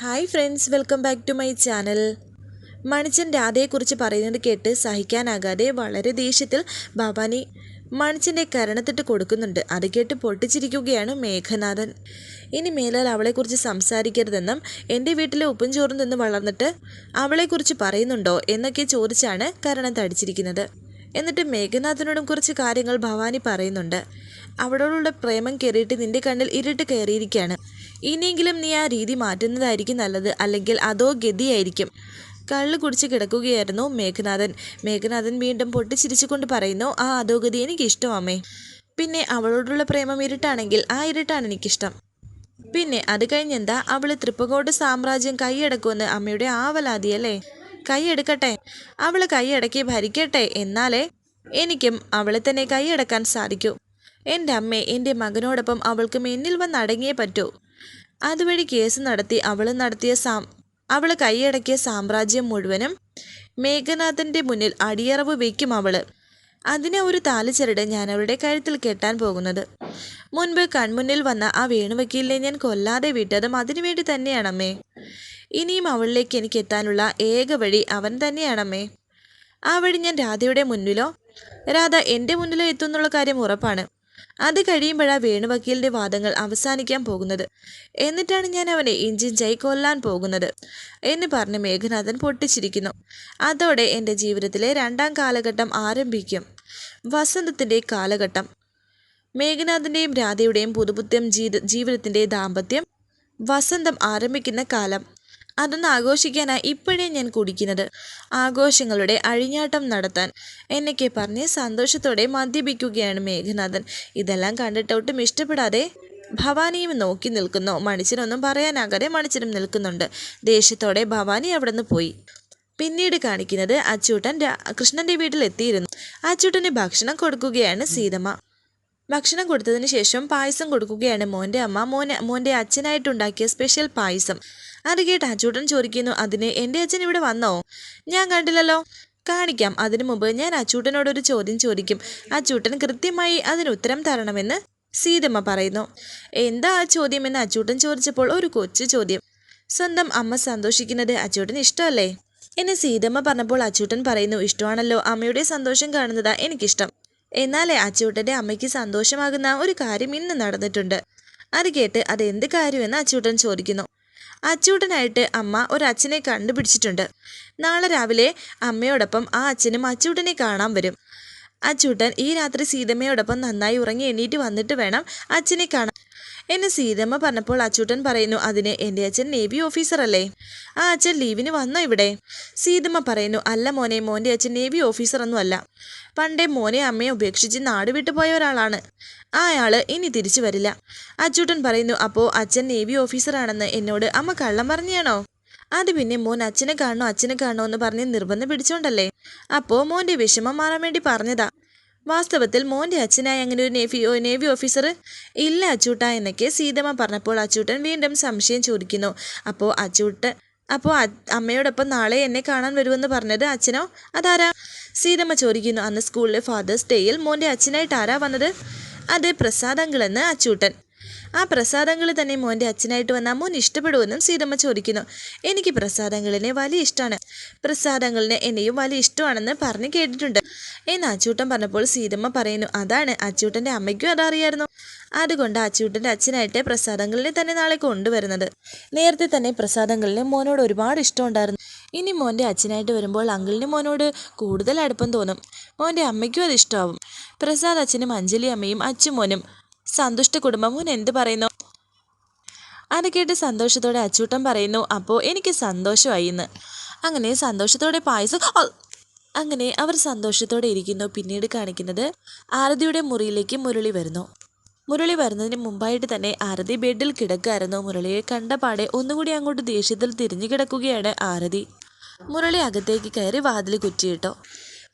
Hi friends welcome back to my channel. Manichan രാധയെക്കുറിച്ച് പറയുന്നത് കേട്ട് സഹിക്കാനാകാതെ വളരെ ദേഷ്യത്തിൽ ഭവാനി മണിച്ചന്റെ കരണത്തിട്ട് കൊടുക്കുന്നുണ്ട്. അത് കേട്ട് പൊട്ടിച്ചിരിക്കുകയാണ് മേഘനാഥൻ. ഇനി മേലാൽ അവളെക്കുറിച്ച് സംസാരിക്കരുതെന്നും എന്റെ വീട്ടിലെ ഉപ്പും ചോറും നിന്ന് വളർന്നിട്ട് അവളെക്കുറിച്ച് പറയുന്നുണ്ടോ എന്നൊക്കെ ചോദിച്ചാണ് കരണം തടിച്ചിരിക്കുന്നത്. എന്നിട്ട് മേഘനാഥനോടും കുറച്ച് കാര്യങ്ങൾ ഭവാനി പറയുന്നുണ്ട്. അവളോടുള്ള പ്രേമം കയറിയിട്ട് നിന്റെ കണ്ണിൽ ഇരുട്ട് കയറിയിരിക്കുകയാണ്. ഇനിയെങ്കിലും നീ ആ രീതി മാറ്റുന്നതായിരിക്കും നല്ലത്. അല്ലെങ്കിൽ അതോ ഗതിയായിരിക്കും. കള്ള് കുടിച്ച് കിടക്കുകയായിരുന്നു മേഘനാഥൻ. മേഘനാഥൻ വീണ്ടും പൊട്ടിച്ചിരിച്ചുകൊണ്ട് പറയുന്നു ആ അധോഗതി എനിക്ക് ഇഷ്ടം അമ്മേ. പിന്നെ അവളോടുള്ള പ്രേമം ഇരുട്ടാണെങ്കിൽ ആ ഇരുട്ടാണ് എനിക്കിഷ്ടം. പിന്നെ അത് കഴിഞ്ഞെന്താ? അവൾ തൃപ്പകോട് സാമ്രാജ്യം കൈയടക്കുമെന്ന് അമ്മയുടെ ആവലാതിയല്ലേ? കൈയെടുക്കട്ടെ. അവൾ കൈയടക്കി ഭരിക്കട്ടെ. എന്നാലേ എനിക്കും അവളെ തന്നെ കൈയടക്കാൻ സാധിക്കൂ. എന്റെ അമ്മേ എന്റെ മകനോടൊപ്പം അവൾക്കും എന്നിൽ വന്ന് അടങ്ങിയേ പറ്റൂ. അതുവഴി കേസ് നടത്തി അവൾ നടത്തിയ സാം അവൾ കൈയടക്കിയ സാമ്രാജ്യം മുഴുവനും മേഘനാഥന്റെ മുന്നിൽ അടിയറവ് വയ്ക്കും അവൾ അതിനെ ഒരു താലിച്ചരട് ഞാൻ അവളുടെ കഴുത്തിൽ കെട്ടാൻ പോകുന്നത്. മുൻപ് കൺമുന്നിൽ വന്ന ആ വേണുവക്കീലിനെ ഞാൻ കൊല്ലാതെ വിട്ടതും അതിനുവേണ്ടി തന്നെയാണമ്മേ. ഇനിയും അവളിലേക്ക് എനിക്ക് എത്താനുള്ള ഏക വഴി അവൻ തന്നെയാണമ്മേ. ആ വഴി ഞാൻ രാധയുടെ മുന്നിലോ? രാധ എന്റെ മുന്നിലോ എത്തുന്നുള്ള കാര്യം ഉറപ്പാണ്. അത് കഴിയുമ്പോഴാണ് വേണുവക്കീലിന്റെ വാദങ്ങൾ അവസാനിക്കാൻ പോകുന്നത്. എന്നിട്ടാണ് ഞാൻ അവനെ ഇഞ്ചിഞ്ചായി കൊല്ലാൻ പോകുന്നത് എന്ന് പറഞ്ഞ് മേഘനാഥൻ പൊട്ടിച്ചിരിക്കുന്നു. അതോടെ എന്റെ ജീവിതത്തിലെ രണ്ടാം കാലഘട്ടം ആരംഭിക്കും. വസന്തത്തിന്റെ കാലഘട്ടം. മേഘനാഥന്റെയും രാധയുടെയും പുതുപുത്തം ജീവിതത്തിന്റെ ദാമ്പത്യം വസന്തം ആരംഭിക്കുന്ന കാലം. അതൊന്ന് ആഘോഷിക്കാനാണ് ഇപ്പോഴേ ഞാൻ കുടിക്കുന്നത്. ആഘോഷങ്ങളുടെ അഴിഞ്ഞാട്ടം നടത്താൻ എന്നൊക്കെ പറഞ്ഞ് സന്തോഷത്തോടെ മദ്യപിക്കുകയാണ് മേഘനാഥൻ. ഇതെല്ലാം കണ്ടിട്ട് ഒട്ടും ഇഷ്ടപ്പെടാതെ ഭവാനിയും നോക്കി നിൽക്കുന്നു. മണിച്ചനൊന്നും പറയാനാകാതെ മണിച്ചനും നിൽക്കുന്നുണ്ട്. ദേഷ്യത്തോടെ ഭവാനി അവിടെ നിന്ന് പോയി. പിന്നീട് കാണിക്കുന്നത് അച്ചൂട്ടൻ കൃഷ്ണന്റെ വീട്ടിൽ എത്തിയിരുന്നു അച്ചൂട്ടന് ഭക്ഷണം കൊടുക്കുകയാണ് സീതമ്മ. ഭക്ഷണം കൊടുത്തതിന് ശേഷം പായസം കൊടുക്കുകയാണ് മോന്റെ അമ്മ. മോനെ മോന്റെ അച്ഛനായിട്ടുണ്ടാക്കിയ സ്പെഷ്യൽ പായസം. അത് കേട്ട് അച്ചൂട്ടൻ ചോദിക്കുന്നു അതിന് എന്റെ അച്ഛൻ ഇവിടെ വന്നോ? ഞാൻ കണ്ടില്ലല്ലോ. കാണിക്കാം അതിനു മുമ്പ് ഞാൻ അച്ചൂട്ടനോടൊരു ചോദ്യം ചോദിക്കും. അച്ചൂട്ടൻ കൃത്യമായി അതിന് ഉത്തരം തരണമെന്ന് സീതമ്മ പറയുന്നു. എന്താ ആ ചോദ്യം എന്ന് അച്ചൂട്ടൻ ചോദിച്ചപ്പോൾ ഒരു കൊച്ചു ചോദ്യം. സ്വന്തം അമ്മ സന്തോഷിക്കുന്നത് അച്ചൂട്ടന് ഇഷ്ടമല്ലേ? എന്നെ സീതമ്മ പറഞ്ഞപ്പോൾ അച്ചൂട്ടൻ പറയുന്നു ഇഷ്ടമാണല്ലോ അമ്മയുടെ സന്തോഷം കാണുന്നതാ എനിക്കിഷ്ടം. എന്നാലേ അച്ചൂട്ടന്റെ അമ്മയ്ക്ക് സന്തോഷമാകുന്ന ഒരു കാര്യം ഇന്ന് നടന്നിട്ടുണ്ട്. അത് കേട്ട് അതെന്ത് കാര്യമെന്ന് അച്ചൂട്ടൻ ചോദിക്കുന്നു. അച്ചൂട്ടനായിട്ട് അമ്മ ഒരു അച്ഛനെ കണ്ടുപിടിച്ചിട്ടുണ്ട്. നാളെ രാവിലെ അമ്മയോടൊപ്പം ആ അച്ഛനും അച്ചൂട്ടനെ കാണാൻ വരും. അച്ചൂട്ടൻ ഈ രാത്രി സീതമ്മയോടൊപ്പം നന്നായി ഉറങ്ങി എണീറ്റ് വന്നിട്ട് വേണം അച്ഛനെ കാണാൻ. എന്നെ സീതമ്മ പറഞ്ഞപ്പോൾ അച്ചൂട്ടൻ പറയുന്നു അതിന് എന്റെ അച്ഛൻ നേവി ഓഫീസറല്ലേ ആ അച്ഛൻ ലീവിന് വന്നോ ഇവിടെ? സീതമ്മ പറയുന്നു അല്ല മോനെ മോന്റെ അച്ഛൻ നേവി ഓഫീസറൊന്നും അല്ല. പണ്ടേ മോനെ അമ്മയെ ഉപേക്ഷിച്ച് നാട് വിട്ടു പോയ ഒരാളാണ്. ആൾ ഇനി തിരിച്ചു വരില്ല. അച്ചൂട്ടൻ പറയുന്നു അപ്പോൾ അച്ഛൻ നേവി ഓഫീസറാണെന്ന് എന്നോട് അമ്മ കള്ളം പറഞ്ഞാണോ? അത് പിന്നെ മോൻ അച്ഛനെ കാണണോ അച്ഛനെ കാണണോ എന്ന് പറഞ്ഞ് നിർബന്ധം പിടിച്ചോണ്ടല്ലേ. അപ്പോ മോന്റെ വിഷമം മാറാൻ വേണ്ടി പറഞ്ഞതാ. വാസ്തവത്തിൽ മോന്റെ അച്ഛനായി അങ്ങനെ ഒരു നേവി നേവി ഓഫീസർ ഇല്ല അച്ചൂട്ട എന്നൊക്കെ സീതമ്മ പറഞ്ഞപ്പോൾ അച്ചൂട്ടൻ വീണ്ടും സംശയം ചോദിക്കുന്നു. അപ്പോൾ അച്ചൂട്ടൻ അപ്പോൾ അമ്മയോടൊപ്പം നാളെ എന്നെ കാണാൻ വരുമെന്ന് പറഞ്ഞത് അച്ഛനോ? അതാരാ? സീതമ്മ ചോദിക്കുന്നു. അന്ന് സ്കൂളിലെ ഫാദേഴ്സ് ഡേയിൽ മോന്റെ അച്ഛനായിട്ട് ആരാ വന്നത്? അത് പ്രസാദ് അങ്കിളെന്ന് അച്ചൂട്ടൻ. ആ പ്രസാദങ്ങൾ തന്നെ മോന്റെ അച്ഛനായിട്ട് വന്നാൽ മോൻ ഇഷ്ടപ്പെടുമെന്നും സീതമ്മ ചോദിക്കുന്നു. എനിക്ക് പ്രസാദങ്ങളിനെ വലിയ ഇഷ്ടമാണ്. പ്രസാദങ്ങളിനെ എന്നെയും വലിയ ഇഷ്ടമാണെന്ന് പറഞ്ഞ് കേട്ടിട്ടുണ്ട്. എന്ന് അച്ചൂട്ടൻ പറഞ്ഞപ്പോൾ സീതമ്മ പറയുന്നു അതാണ് അച്ചൂട്ടന്റെ അമ്മയ്ക്കും അതറിയായിരുന്നു. അതുകൊണ്ട് അച്ചൂട്ടന്റെ അച്ഛനായിട്ട് പ്രസാദങ്ങളിനെ തന്നെ നാളെ കൊണ്ടുവരുന്നത്. നേരത്തെ തന്നെ പ്രസാദങ്ങളിന് മോനോട് ഒരുപാട് ഇഷ്ടമുണ്ടായിരുന്നു. ഇനി മോന്റെ അച്ഛനായിട്ട് വരുമ്പോൾ അങ്കിളിന് മോനോട് കൂടുതൽ അടുപ്പം തോന്നും. മോന്റെ അമ്മയ്ക്കും അത് ഇഷ്ടമാവും. പ്രസാദ് അച്ഛനും അഞ്ജലി അമ്മയും അച്ഛമോനും സന്തുഷ്ട കുടുംബം. മോൻ എന്ത് പറയുന്നു? അത് കേട്ട് സന്തോഷത്തോടെ അച്ചൂട്ടൻ പറയുന്നു. അപ്പോൾ എനിക്ക് സന്തോഷമായി എന്ന് അങ്ങനെ സന്തോഷത്തോടെ പായസം അങ്ങനെ അവർ സന്തോഷത്തോടെ ഇരിക്കുന്നു. പിന്നീട് കാണിക്കുന്നത് ആരതിയുടെ മുറിയിലേക്ക് മുരളി വരുന്നു. മുരളി വരുന്നതിന് മുമ്പായിട്ട് തന്നെ ആരതി ബെഡിൽ കിടക്കായിരുന്നു മുരളിയെ കണ്ടപാടെ ഒന്നുകൂടി അങ്ങോട്ട് ദേഷ്യത്തിൽ തിരിഞ്ഞു കിടക്കുകയാണ് ആരതി. മുരളി അകത്തേക്ക് കയറി വാതിൽ കുറ്റിയിട്ടു.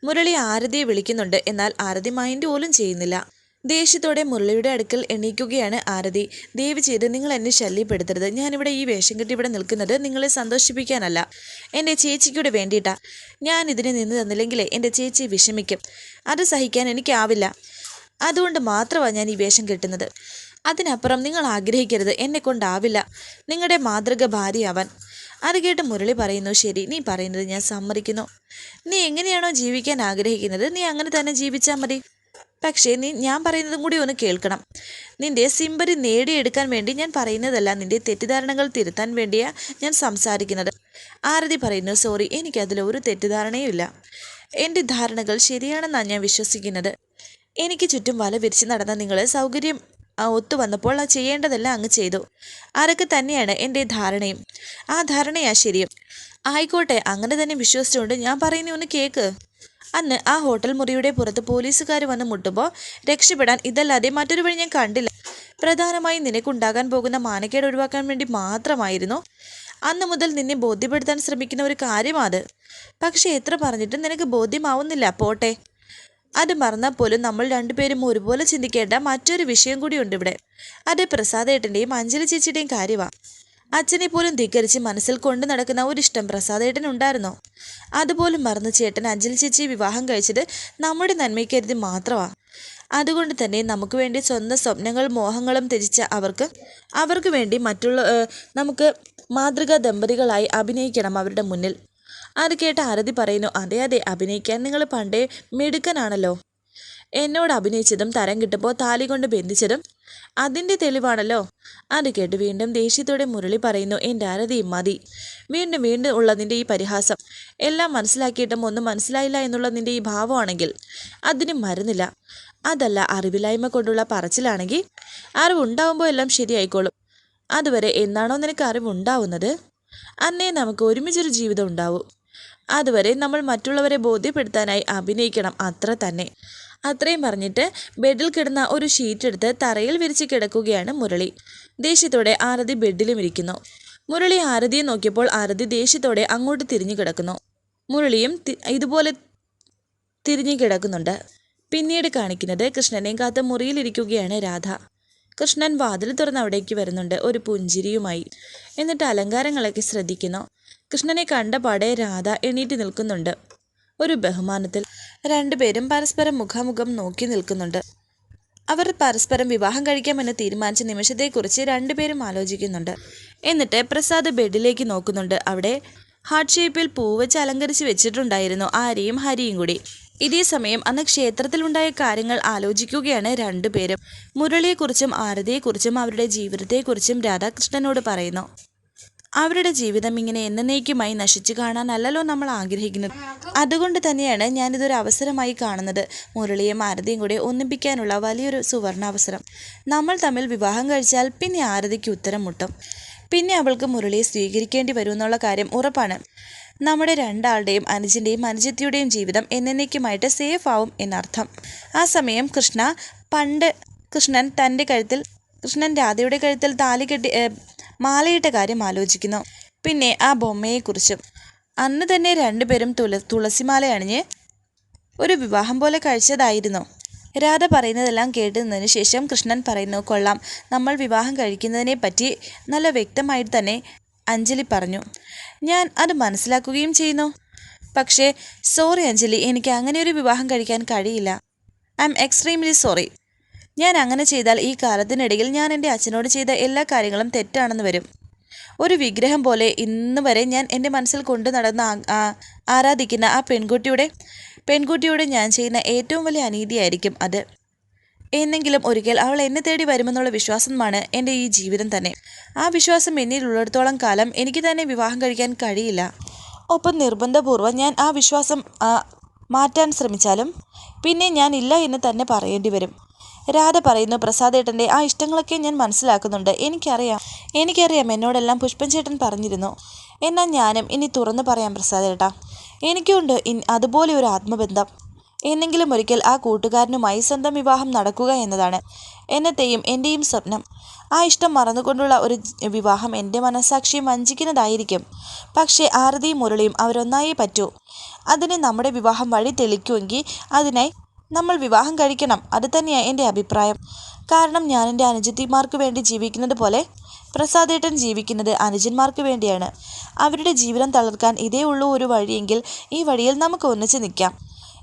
മുരളി ആരതിയെ വിളിക്കുന്നുണ്ട്. എന്നാൽ ആരതി മൈൻഡ് പോലും ചെയ്യുന്നില്ല. ദേഷ്യത്തോടെ മുരളിയുടെ അടുക്കൽ എണീക്കുകയാണ് ആരതി. ദയവ് ചെയ്ത് നിങ്ങൾ എന്നെ ശല്യപ്പെടുത്തരുത്. ഞാനിവിടെ ഈ വേഷം കെട്ടി ഇവിടെ നിൽക്കുന്നത് നിങ്ങളെ സന്തോഷിപ്പിക്കാനല്ല. എന്റെ ചേച്ചിക്കൂടെ വേണ്ടിയിട്ടാ. ഞാൻ ഇതിന് നിന്ന് തന്നില്ലെങ്കിലേ എന്റെ ചേച്ചി വിഷമിക്കും. അത് സഹിക്കാൻ എനിക്കാവില്ല. അതുകൊണ്ട് മാത്രമാണ് ഞാൻ ഈ വേഷം കെട്ടുന്നത്. അതിനപ്പുറം നിങ്ങൾ ആഗ്രഹിക്കരുത്. എന്നെ കൊണ്ടാവില്ല. നിങ്ങളുടെ മാതൃക ഭാര്യയാവാൻ. അത് കേട്ട് മുരളി പറയുന്നു ശരി നീ പറയുന്നത് ഞാൻ സമ്മതിക്കുന്നു. നീ എങ്ങനെയാണോ ജീവിക്കാൻ ആഗ്രഹിക്കുന്നത്? നീ അങ്ങനെ തന്നെ ജീവിച്ചാൽ മതി. പക്ഷേ നീ ഞാൻ പറയുന്നതും കൂടി ഒന്ന് കേൾക്കണം. നിന്റെ സിംബരി നേടിയെടുക്കാൻ വേണ്ടി ഞാൻ പറയുന്നതല്ല നിന്റെ തെറ്റിദ്ധാരണകൾ തിരുത്താൻ വേണ്ടിയാ ഞാൻ സംസാരിക്കുന്നത്. ആരതി പറയുന്നു സോറി എനിക്കതിൽ ഒരു തെറ്റിദ്ധാരണയുമില്ല എന്റെ ധാരണകൾ ശരിയാണെന്നാണ് ഞാൻ വിശ്വസിക്കുന്നത്. എനിക്ക് ചുറ്റും വല വിരിച്ച് നടന്ന നിങ്ങൾ സൗകര്യം ഒത്തു വന്നപ്പോൾ ആ ചെയ്യേണ്ടതെല്ലാം അങ്ങ് ചെയ്തു. അതൊക്കെ തന്നെയാണ് എന്റെ ധാരണയും? ആ ധാരണയാ ശരിയും. ആയിക്കോട്ടെ അങ്ങനെ തന്നെ വിശ്വസിച്ചുകൊണ്ട് ഞാൻ പറയുന്ന ഒന്ന് കേക്ക്. അന്ന് ആ ഹോട്ടൽ മുറിയുടെ പുറത്ത് പോലീസുകാർ വന്ന് മുട്ടുമ്പോൾ രക്ഷപ്പെടാൻ ഇതല്ലാതെ മറ്റൊരു വഴി ഞാൻ കണ്ടില്ല. പ്രധാനമായും നിനക്കുണ്ടാകാൻ പോകുന്ന മാനക്കേട് ഒഴിവാക്കാൻ വേണ്ടി മാത്രമായിരുന്നു. അന്ന് മുതൽ നിന്നെ ബോധ്യപ്പെടുത്താൻ ശ്രമിക്കുന്ന ഒരു കാര്യമാത്. പക്ഷേ എത്ര പറഞ്ഞിട്ടും നിനക്ക് ബോധ്യമാവുന്നില്ല പോട്ടെ. അത് മറന്നാൽ പോലും നമ്മൾ രണ്ടുപേരും ഒരുപോലെ ചിന്തിക്കേണ്ട മറ്റൊരു വിഷയം കൂടിയുണ്ട് ഇവിടെ. അത് പ്രസാദേട്ടന്റെയും അഞ്ജലി ചേച്ചിയുടെയും കാര്യമാണ് അച്ഛനെ പോലും ധിക്കരിച്ച് മനസ്സിൽ കൊണ്ടു നടക്കുന്ന ഒരിഷ്ടം പ്രസാദേട്ടൻ ഉണ്ടായിരുന്നോ. അതുപോലും മറന്ന് ചേട്ടൻ അഞ്ജലി ചേച്ചി വിവാഹം കഴിച്ചത് നമ്മുടെ നന്മയ്ക്കരുതി മാത്രമാണ് അതുകൊണ്ട് തന്നെ നമുക്ക് വേണ്ടി സ്വന്തം സ്വപ്നങ്ങളും മോഹങ്ങളും ത്യജിച്ച അവർക്ക് അവർക്ക് വേണ്ടി മറ്റുള്ള നമുക്ക് മാതൃകാ ദമ്പതികളായി അഭിനയിക്കണം അവരുടെ മുന്നിൽ. അത് കേട്ട ആരതി പറയുന്നു അതെ അതെ അഭിനയിക്കാൻ നിങ്ങൾ പണ്ടേ മിടുക്കനാണല്ലോ. എന്നോട് അഭിനയിച്ചതും തരം കിട്ടുമ്പോൾ താലി കൊണ്ട് ബന്ധിച്ചതും അതിന്റെ തെളിവാണല്ലോ. അത് കേട്ട് വീണ്ടും ദേഷ്യത്തോടെ മുരളി പറയുന്നു എന്റെ ആരതി മതി. വീണ്ടും വീണ്ടും ഉള്ള നിന്റെ ഈ പരിഹാസം. എല്ലാം മനസ്സിലാക്കിയിട്ടും ഒന്നും മനസ്സിലായില്ല എന്നുള്ള നിന്റെ ഈ ഭാവമാണെങ്കിൽ അതിന് മരുന്നില്ല. അതല്ല അറിവില്ലായ്മ കൊണ്ടുള്ള പറച്ചിലാണെങ്കിൽ അറിവുണ്ടാവുമ്പോൾ എല്ലാം ശരിയായിക്കോളും. അതുവരെ എന്നാണോ നിനക്ക് അറിവുണ്ടാവുന്നത്? അന്നേ നമുക്ക് ഒരുമിച്ചൊരു ജീവിതം ഉണ്ടാവും. അതുവരെ നമ്മൾ മറ്റുള്ളവരെ ബോധ്യപ്പെടുത്താനായി അഭിനയിക്കണം അത്ര തന്നെ. അത്രയും പറഞ്ഞിട്ട് ബെഡിൽ കിടന്ന ഒരു ഷീറ്റ് എടുത്ത് തറയിൽ വിരിച്ച് കിടക്കുകയാണ് മുരളി. ദേഷ്യത്തോടെ ആരതി ബെഡിലും ഇരിക്കുന്നു. മുരളി ആരതിയെ നോക്കിയപ്പോൾ ആരതി ദേഷ്യത്തോടെ അങ്ങോട്ട് തിരിഞ്ഞു കിടക്കുന്നു. മുരളിയും ഇതുപോലെ തിരിഞ്ഞു കിടക്കുന്നുണ്ട്. പിന്നീട് കാണിക്കുന്നത് കൃഷ്ണനെയും കാത്ത് മുറിയിലിരിക്കുകയാണ് രാധ. കൃഷ്ണൻ വാതിൽ തുറന്ന് അവിടേക്ക് വരുന്നുണ്ട് ഒരു പുഞ്ചിരിയുമായി. എന്നിട്ട് അലങ്കാരങ്ങളൊക്കെ ശ്രദ്ധിക്കുന്നു. കൃഷ്ണനെ കണ്ട പാടെ രാധ എണീറ്റ് നിൽക്കുന്നുണ്ട്. ഒരു ബഹുമാനത്തിൽ രണ്ടുപേരും പരസ്പരം മുഖാമുഖം നോക്കി നിൽക്കുന്നുണ്ട്. അവർ പരസ്പരം വിവാഹം കഴിക്കാമെന്ന് തീരുമാനിച്ച നിമിഷത്തെക്കുറിച്ച് രണ്ടുപേരും ആലോചിക്കുന്നുണ്ട്. എന്നിട്ട് പ്രസാദ് ബെഡിലേക്ക് നോക്കുന്നുണ്ട്. അവിടെ ഹാർട്ട് ഷേപ്പിൽ പൂവച്ച് അലങ്കരിച്ച് വെച്ചിട്ടുണ്ടായിരുന്നു ആര്യയും ഹരിയും കൂടി. ഇതേ സമയം അന്ന് ക്ഷേത്രത്തിലുണ്ടായ കാര്യങ്ങൾ ആലോചിക്കുകയാണ് രണ്ടുപേരും. മുരളിയെക്കുറിച്ചും ആരതിയെക്കുറിച്ചും അവരുടെ ജീവിതത്തെക്കുറിച്ചും രാധാകൃഷ്ണനോട് പറയുന്നു. അവരുടെ ജീവിതം ഇങ്ങനെ എന്നേക്കുമായി നശിച്ചു കാണാനല്ലല്ലോ നമ്മൾ ആഗ്രഹിക്കുന്നത്. അതുകൊണ്ട് തന്നെയാണ് ഞാനിതൊരു അവസരമായി കാണുന്നത്. മുരളിയും ആരതിയും കൂടെ ഒന്നിപ്പിക്കാനുള്ള വലിയൊരു സുവർണാവസരം. നമ്മൾ തമ്മിൽ വിവാഹം കഴിച്ചാൽ പിന്നെ ആരതിക്ക് ഉത്തരം മുട്ടും. പിന്നെ അവൾക്ക് മുരളിയെ സ്വീകരിക്കേണ്ടി വരുമെന്നുള്ള കാര്യം ഉറപ്പാണ്. നമ്മുടെ രണ്ടാളുടെയും അനുജന്റെയും അനുജത്തിയുടെയും ജീവിതം എന്നേക്കുമായിട്ട് സേഫ് ആവും എന്നർത്ഥം. ആ സമയം കൃഷ്ണ പണ്ട് കൃഷ്ണൻ തന്റെ കഴുത്തിൽ കൃഷ്ണൻ രാധയുടെ കഴുത്തിൽ താലി കെട്ടി മാലയിട്ട കാര്യം ആലോചിക്കുന്നു. പിന്നെ ആ ബൊമ്മയെക്കുറിച്ചും. അന്ന് തന്നെ രണ്ടുപേരും തുല തുളസിമാല അണിഞ്ഞ് ഒരു വിവാഹം പോലെ കഴിച്ചതായിരുന്നു. രാധ പറയുന്നതെല്ലാം കേട്ടതിന് ശേഷം കൃഷ്ണൻ പറയുന്നു കൊള്ളാം. നമ്മൾ വിവാഹം കഴിക്കുന്നതിനെ പറ്റി നല്ല വ്യക്തമായിട്ട് തന്നെ അഞ്ജലി പറഞ്ഞു. ഞാൻ അത് മനസ്സിലാക്കുകയും ചെയ്യുന്നു. പക്ഷേ സോറി അഞ്ജലി എനിക്ക് അങ്ങനെ ഒരു വിവാഹം കഴിക്കാൻ കഴിയില്ല. ഐ എം എക്സ്ട്രീംലി സോറി ഞാൻ അങ്ങനെ ചെയ്താൽ ഈ കാലത്തിനിടയിൽ ഞാൻ എന്റെ അച്ഛനോട് ചെയ്ത എല്ലാ കാര്യങ്ങളും തെറ്റാണെന്ന് വരും. ഒരു വിഗ്രഹം പോലെ ഇന്ന് വരെ ഞാൻ എന്റെ മനസ്സിൽ കൊണ്ടു നടന്ന ആരാധിക്കുന്ന ആ പെൺകുട്ടിയുടെ പെൺകുട്ടിയോട് ഞാൻ ചെയ്യുന്ന ഏറ്റവും വലിയ അനീതിയായിരിക്കും അത്. എന്നെങ്കിലും ഒരിക്കൽ അവൾ എന്നെ തേടി വരുമെന്നുള്ള വിശ്വാസമാണ് എന്റെ ഈ ജീവിതം തന്നെ. ആ വിശ്വാസം എന്നിലുള്ളിടത്തോളം കാലം എനിക്ക് തന്നെ വിവാഹം കഴിക്കാൻ കഴിയില്ല. ഒപ്പം നിർബന്ധപൂർവം ഞാൻ ആ വിശ്വാസം മാറ്റാൻ ശ്രമിച്ചാലും പിന്നെ ഞാൻ ഇല്ല എന്ന് തന്നെ പറയേണ്ടി വരും. രാധ പറയുന്നു പ്രസാദേട്ടന്റെ ആ ഇഷ്ടങ്ങളൊക്കെ ഞാൻ മനസ്സിലാക്കുന്നുണ്ട്. എനിക്കറിയാം എനിക്കറിയാം എന്നോടെല്ലാം പുഷ്പൻ ചേട്ടൻ പറഞ്ഞിരുന്നു. എന്നാൽ ഞാനും ഇനി തുറന്നു പറയാം പ്രസാദേട്ടാ. എനിക്കുണ്ട് അതുപോലെ ഒരു ആത്മബന്ധം. എന്നെങ്കിലും ഒരിക്കൽ ആ കൂട്ടുകാരനുമായി സ്വന്തം വിവാഹം നടക്കുക എന്നതാണ് എന്നത്തെയും എന്റെയും സ്വപ്നം. ആ ഇഷ്ടം മറന്നുകൊണ്ടുള്ള ഒരു വിവാഹം എന്റെ മനസാക്ഷിയെ വഞ്ചിക്കുന്നതായിരിക്കും. പക്ഷേ ആരതിയും മുരളിയും അവരൊന്നായേ പറ്റൂ. അതിന് നമ്മുടെ വിവാഹം വഴി തെളിക്കുമെങ്കിൽ അതിനായി നമ്മൾ വിവാഹം കഴിക്കണം. അത് തന്നെയാണ് എന്റെ അഭിപ്രായം. കാരണം ഞാൻ എന്റെ അനുജത്തിമാർക്ക് വേണ്ടി ജീവിക്കുന്നത് പോലെ പ്രസാദേട്ടൻ ജീവിക്കുന്നത് അനുജന്മാർക്ക് വേണ്ടിയാണ്. അവരുടെ ജീവിതം തളർക്കാൻ ഇതേ ഉള്ളൂ ഒരു വഴിയെങ്കിൽ ഈ വഴിയിൽ നമുക്ക് ഒന്നിച്ച് നിൽക്കാം.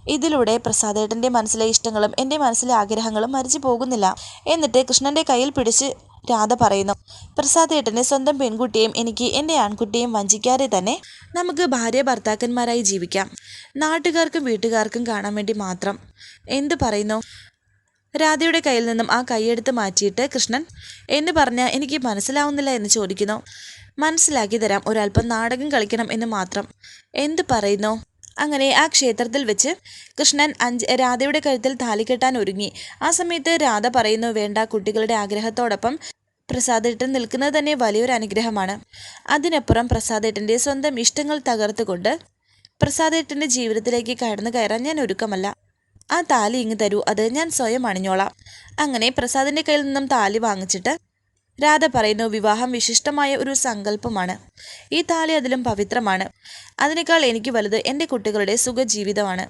ഇതിലൂടെ പ്രസാദേട്ടന്റെ മനസ്സിലെ ഇഷ്ടങ്ങളും എന്റെ മനസ്സിലെ ആഗ്രഹങ്ങളും മരിച്ചു പോകുന്നില്ല. എന്നിട്ട് കൃഷ്ണന്റെ കയ്യിൽ പിടിച്ച് രാധ പറയുന്നു. പ്രസാദേട്ടനെ സ്വന്തം പെൺകുട്ടിയെയും എനിക്ക് എന്റെ ആൺകുട്ടിയെയും വഞ്ചിക്കാതെ തന്നെ നമുക്ക് ഭാര്യ ഭർത്താക്കന്മാരായി ജീവിക്കാം. നാട്ടുകാർക്കും വീട്ടുകാർക്കും കാണാൻ വേണ്ടി മാത്രം. എന്ത് പറയുന്നു? രാധയുടെ കയ്യിൽ നിന്നും ആ കൈയെടുത്ത് മാറ്റിയിട്ട് കൃഷ്ണൻ എന്ന് പറഞ്ഞാൽ എനിക്ക് മനസ്സിലാവുന്നില്ല എന്ന് ചോദിക്കുന്നു. മനസ്സിലാക്കി തരാം. ഒരല്പം നാടകം കളിക്കണം എന്ന് മാത്രം. എന്ത് പറയുന്നു? അങ്ങനെ ആ ക്ഷേത്രത്തിൽ വെച്ച് കൃഷ്ണൻ അഞ്ച് രാധയുടെ കഴുത്തിൽ താലി കെട്ടാൻ ഒരുങ്ങി. ആ സമയത്ത് രാധ പറയുന്നു വേണ്ട കുട്ടികളുടെ ആഗ്രഹത്തോടൊപ്പം പ്രസാദേട്ടൻ നിൽക്കുന്നത് തന്നെ വലിയൊരു അനുഗ്രഹമാണ്. അതിനപ്പുറം പ്രസാദേട്ടന്റെ സ്വന്തം ഇഷ്ടങ്ങൾ തകർത്തുകൊണ്ട് പ്രസാദേട്ടന്റെ ജീവിതത്തിലേക്ക് കടന്നു കയറാൻ ഞാൻ ഒരുക്കമല്ല. ആ താലി ഇങ്ങ് തരൂ അത് ഞാൻ സ്വയം അണിഞ്ഞോളാം. അങ്ങനെ പ്രസാദിന്റെ കയ്യിൽ നിന്നും താലി വാങ്ങിച്ചിട്ട് രാധ പറയുന്നു വിവാഹം വിശിഷ്ടമായ ഒരു സങ്കല്പമാണ്. ഈ താലി അതിലും പവിത്രമാണ്. അതിനേക്കാൾ എനിക്ക് വലുത് എന്റെ കുട്ടികളുടെ സുഖജീവിതമാണ്.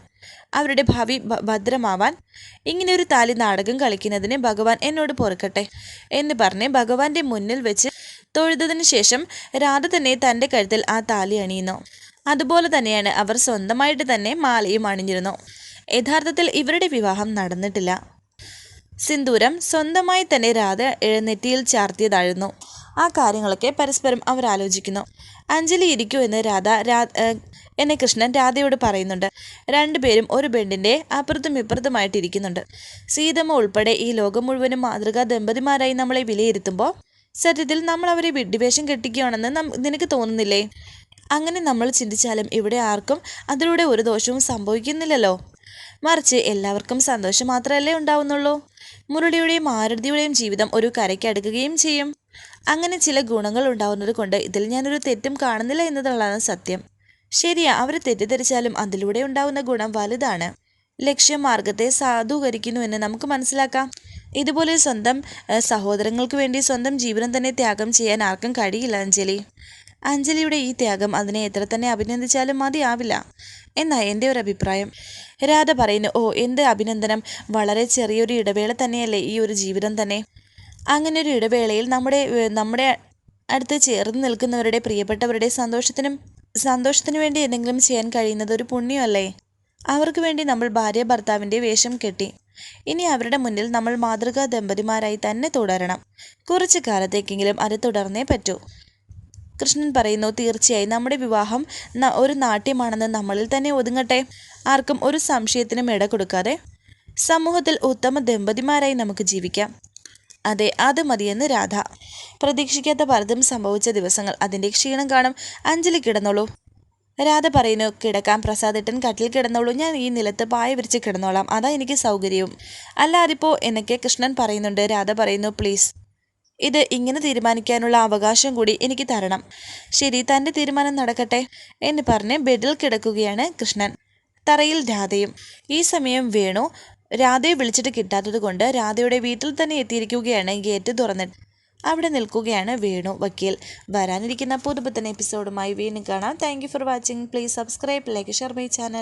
അവരുടെ ഭാവി ഭദ്രമാവാൻ. ഇങ്ങനെ ഒരു താലി നാടകം കളിക്കുന്നതിന് ഭഗവാൻ എന്നോട് പൊറുക്കട്ടെ എന്ന് പറഞ്ഞ് ഭഗവാന്റെ മുന്നിൽ വെച്ച് തൊഴുതതിനു ശേഷം രാധ തന്നെ തന്റെ കഴുത്തിൽ ആ താലി അണിയുന്നു. അതുപോലെ തന്നെയാണ് അവർ സ്വന്തമായിട്ട് തന്നെ മാലയും അണിഞ്ഞിരുന്നു. യഥാർത്ഥത്തിൽ ഇവരുടെ വിവാഹം നടന്നിട്ടില്ല. സിന്ദൂരം സ്വന്തമായി തന്നെ രാധ എഴുന്നേറ്റിയിൽ ചാർത്തിയതായിരുന്നു. ആ കാര്യങ്ങളൊക്കെ പരസ്പരം അവർ ആലോചിക്കുന്നു. അഞ്ജലി ഇരിക്കൂ എന്ന് രാധ രാ എന്നെ കൃഷ്ണൻ രാധയോട് പറയുന്നുണ്ട്. രണ്ടുപേരും ഒരു ബെഡിന്റെ അപ്പുറത്തും ഇപ്പുറത്തുമായിട്ട് ഇരിക്കുന്നുണ്ട്. സീതമ്മ ഉൾപ്പെടെ ഈ ലോകം മുഴുവനും മാതൃകാ ദമ്പതിമാരായി നമ്മളെ വിലയിരുത്തുമ്പോൾ സത്യത്തിൽ നമ്മൾ അവരെ വിഡ്ഡിവേഷം കെട്ടിക്കുകയാണെന്ന് നിനക്ക് തോന്നുന്നില്ലേ? അങ്ങനെ നമ്മൾ ചിന്തിച്ചാലും ഇവിടെ ആർക്കും അതിലൂടെ ഒരു ദോഷവും സംഭവിക്കുന്നില്ലല്ലോ. മറിച്ച് എല്ലാവർക്കും സന്തോഷം മാത്രമല്ലേ ഉണ്ടാവുന്നുള്ളൂ. മുരളിയുടെയും ആരതിയുടെയും ജീവിതം ഒരു കരയ്ക്കടുക്കുകയും ചെയ്യും. അങ്ങനെ ചില ഗുണങ്ങൾ ഉണ്ടാവുന്നത് കൊണ്ട് ഇതിൽ ഞാനൊരു തെറ്റും കാണുന്നില്ല എന്നതാണ് സത്യം. ശരിയാ അവർ തെറ്റിദ്ധരിച്ചാലും അതിലൂടെ ഉണ്ടാവുന്ന ഗുണം വലുതാണ്. ലക്ഷ്യമാർഗത്തെ സാധൂകരിക്കുന്നു എന്ന് നമുക്ക് മനസ്സിലാക്കാം. ഇതുപോലെ സ്വന്തം സഹോദരങ്ങൾക്ക് വേണ്ടി സ്വന്തം ജീവനം തന്നെ ത്യാഗം ചെയ്യാൻ ആർക്കും കഴിയില്ല അഞ്ജലി. അഞ്ജലിയുടെ ഈ ത്യാഗം അതിനെ എത്ര തന്നെ അഭിനന്ദിച്ചാലും മതിയാവില്ല. എന്നാ എന്റെ ഒരു അഭിപ്രായം. രാധ പറയുന്നു ഓ എന്ത് അഭിനന്ദനം. വളരെ ചെറിയൊരു ഇടവേള തന്നെയല്ലേ ഈ ഒരു ജീവിതം തന്നെ. അങ്ങനെ ഒരു ഇടവേളയിൽ നമ്മുടെ നമ്മുടെ അടുത്ത് ചേർന്ന് നിൽക്കുന്നവരുടെ പ്രിയപ്പെട്ടവരുടെ സന്തോഷത്തിനും സന്തോഷത്തിനു വേണ്ടി എന്തെങ്കിലും ചെയ്യാൻ കഴിയുന്നത് ഒരു പുണ്യമല്ലേ? അവർക്ക് വേണ്ടി നമ്മൾ ഭാര്യ ഭർത്താവിന്റെ വേഷം കെട്ടി. ഇനി അവരുടെ മുന്നിൽ നമ്മൾ മാതൃകാ ദമ്പതിമാരായി തന്നെ തുടരണം. കുറച്ചു കാലത്തേക്കെങ്കിലും അത് തുടർന്നേ പറ്റൂ. കൃഷ്ണൻ പറയുന്നു തീർച്ചയായും നമ്മുടെ വിവാഹം ഒരു നാട്യമാണെന്ന് നമ്മളിൽ തന്നെ ഒതുങ്ങട്ടെ. ആർക്കും ഒരു സംശയത്തിനും ഇട കൊടുക്കാതെ സമൂഹത്തിൽ ഉത്തമ ദമ്പതിമാരായി നമുക്ക് ജീവിക്കാം. അതെ അത് മതിയെന്ന് രാധ. പ്രതീക്ഷിക്കാത്ത പലതും സംഭവിച്ച ദിവസങ്ങൾ അതിന്റെ ക്ഷീണം കാണും. അഞ്ജലി കിടന്നോളൂ. രാധ പറയുന്നു കിടക്കാം പ്രസാദിട്ടൻ കട്ടിൽ കിടന്നോളൂ. ഞാൻ ഈ നിലത്ത് പായ വിരിച്ച് കിടന്നോളാം. അതാ എനിക്ക് സൗകര്യവും. അല്ലാതിപ്പോൾ എന്നൊക്കെ കൃഷ്ണൻ പറയുന്നുണ്ട്. രാധ പറയുന്നു പ്ലീസ്. ഇത് ഇങ്ങനെ തീരുമാനിക്കാനുള്ള അവകാശം കൂടി എനിക്ക് തരണം. ശരി തന്റെ തീരുമാനം നടക്കട്ടെ എന്ന് പറഞ്ഞ് ബെഡിൽ കിടക്കുകയാണ് കൃഷ്ണൻ. തറയിൽ രാധയും. ഈ സമയം വേണു. രാധയെ വിളിച്ചിട്ട് കിട്ടാത്തത് കൊണ്ട് രാധയുടെ വീട്ടിൽ തന്നെ എത്തിയിരിക്കുകയാണ് ഗേറ്റ് തുറന്നിട്ട്. അവിടെ നിൽക്കുകയാണ് വേണു വക്കീൽ. വരാനിരിക്കുന്ന പുതുപുത്തൻ എപ്പിസോഡുമായി വീണ്ടും കാണാം. Thank for watching please subscribe like share my channel